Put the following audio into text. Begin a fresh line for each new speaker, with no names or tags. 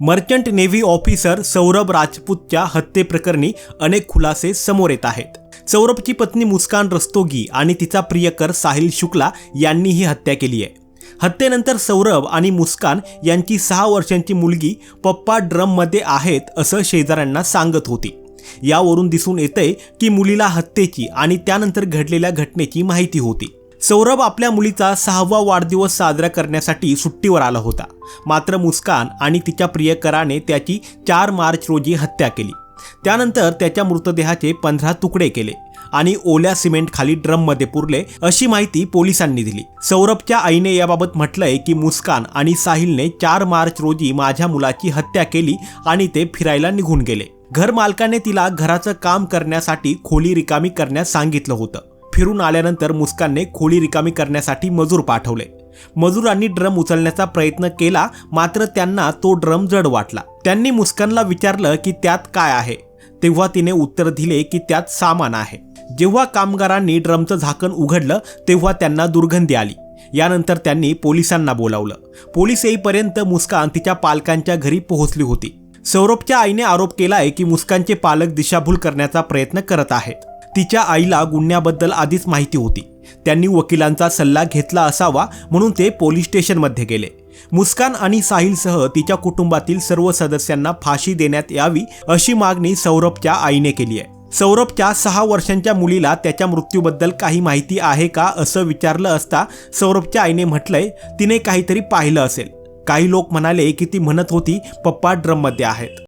Merchant navy officer Saurabh राजपूतच्या हत्येप्रकरणी अनेक खुलासे समोर येत आहेत. सौरभची पत्नी मुस्कान रस्तोगी आणि तिचा प्रियकर साहिल शुक्ला यांनी ही हत्या केली आहे. हत्येनंतर सौरभ आणि मुस्कान यांची सहा वर्षांची मुलगी पप्पा ड्रममध्ये आहेत असं शेजाऱ्यांना सांगत होती. यावरून दिसून येतंय की मुलीला हत्येची आणि त्यानंतर घडलेल्या घटनेची माहिती होती. सौरभ आपल्या मुलीचा सहावा वाढदिवस साजरा करण्यासाठी सुट्टीवर आला होता. मात्र मुस्कान आणि तिच्या प्रियकराने त्याची चार मार्च रोजी हत्या केली. त्यानंतर त्याच्या मृतदेहाचे पंधरा तुकडे केले आणि ओल्या सिमेंट खाली ड्रममध्ये पुरले अशी माहिती पोलिसांनी दिली. सौरभच्या आईने याबाबत म्हटलंय की मुस्कान आणि साहिलने चार मार्च रोजी माझ्या मुलाची हत्या केली आणि ते फिरायला निघून गेले. घर मालकाने तिला घराचं काम करण्यासाठी खोली रिकामी करण्यास सांगितलं होतं. फिरून आल्यानंतर मुस्कानने खोली रिकामी करण्यासाठी मजूर पाठवले. मजुरांनी ड्रम उचलण्याचा प्रयत्न केला मात्र त्यांना तो ड्रम जड वाटला. त्यांनी मुस्कानला विचारलं की त्यात काय आहे? तेव्हा तिने उत्तर दिले की त्यात सामान आहे. जेव्हा कामगारांनी ड्रमचं झाकण उघडलं तेव्हा त्यांना दुर्गंधी आली. यानंतर त्यांनी पोलिसांना बोलावलं. पोलीस येईपर्यंत मुस्कान तिच्या पालकांच्या घरी पोहोचली होती. सौरभच्या आईने आरोप केलाय की मुस्कानचे पालक दिशाभूल करण्याचा प्रयत्न करत आहेत. तिच्या आईला गुन्ह्याबद्दल आधीच माहिती होती. त्यांनी वकिलांचा सल्ला घेतला असावा म्हणून ते पोलीस स्टेशनमध्ये गेले. मुस्कान आणि साहिलसह तिच्या कुटुंबातील सर्व सदस्यांना फाशी देण्यात यावी अशी मागणी सौरभच्या आईने केली आहे. सौरभच्या सहा वर्षांच्या मुलीला त्याच्या मृत्यूबद्दल काही माहिती आहे का असं विचारलं असता सौरभच्या आईने म्हटलंय तिने काहीतरी पाहिलं असेल. काही लोक म्हणाले की ती म्हणत होती पप्पा ड्रममध्ये आहेत.